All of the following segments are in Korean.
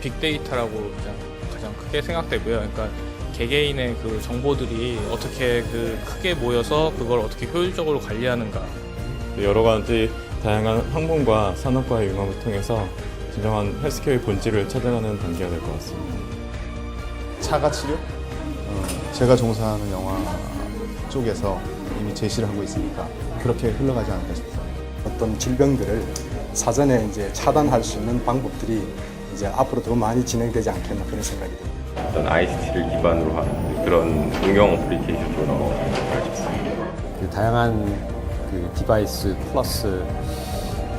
빅데이터라고 그냥 가장 크게 생각되고요. 그러니까 개개인의 그 정보들이 어떻게 그 크게 모여서 그걸 어떻게 효율적으로 관리하는가 여러 가지 다양한 학문과 산업과의 융합을 통해서 진정한 헬스케어의 본질을 찾아가는 단계가 될 것 같습니다. 차가 치료? 어, 제가 종사하는 영화 쪽에서 이미 제시를 하고 있으니까 그렇게 흘러가지 않을까 싶습니다. 어떤 질병들을 사전에 이제 차단할 수 있는 방법들이 이제 앞으로 더 많이 진행되지 않겠나 그런 생각이 듭니다. 어떤 ICT를 기반으로 한 그런 응용 어플리케이션 쪽으로 알고 있습니다. 그 다양한 그 디바이스 플러스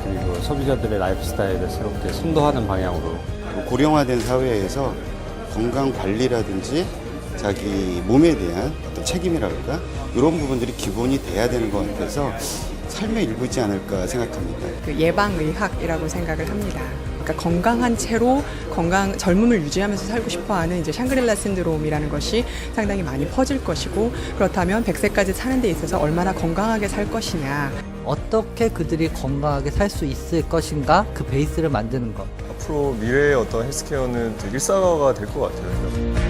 그리고 소비자들의 라이프 스타일을 새롭게 선도하는 방향으로 고령화된 사회에서 건강 관리라든지 자기 몸에 대한 어떤 책임이랄까 이런 부분들이 기본이 돼야 되는 것 같아서 삶의 일부지 않을까 생각합니다. 그 예방 의학이라고 생각을 합니다. 그러니까 건강한 채로 건강 젊음을 유지하면서 살고 싶어하는 이제 샹그릴라 신드롬이라는 것이 상당히 많이 퍼질 것이고 그렇다면 100세까지 사는 데 있어서 얼마나 건강하게 살 것이냐 어떻게 그들이 건강하게 살 수 있을 것인가 그 베이스를 만드는 것. 앞으로 미래의 어떤 헬스케어는 일상화가 될 것 같아요.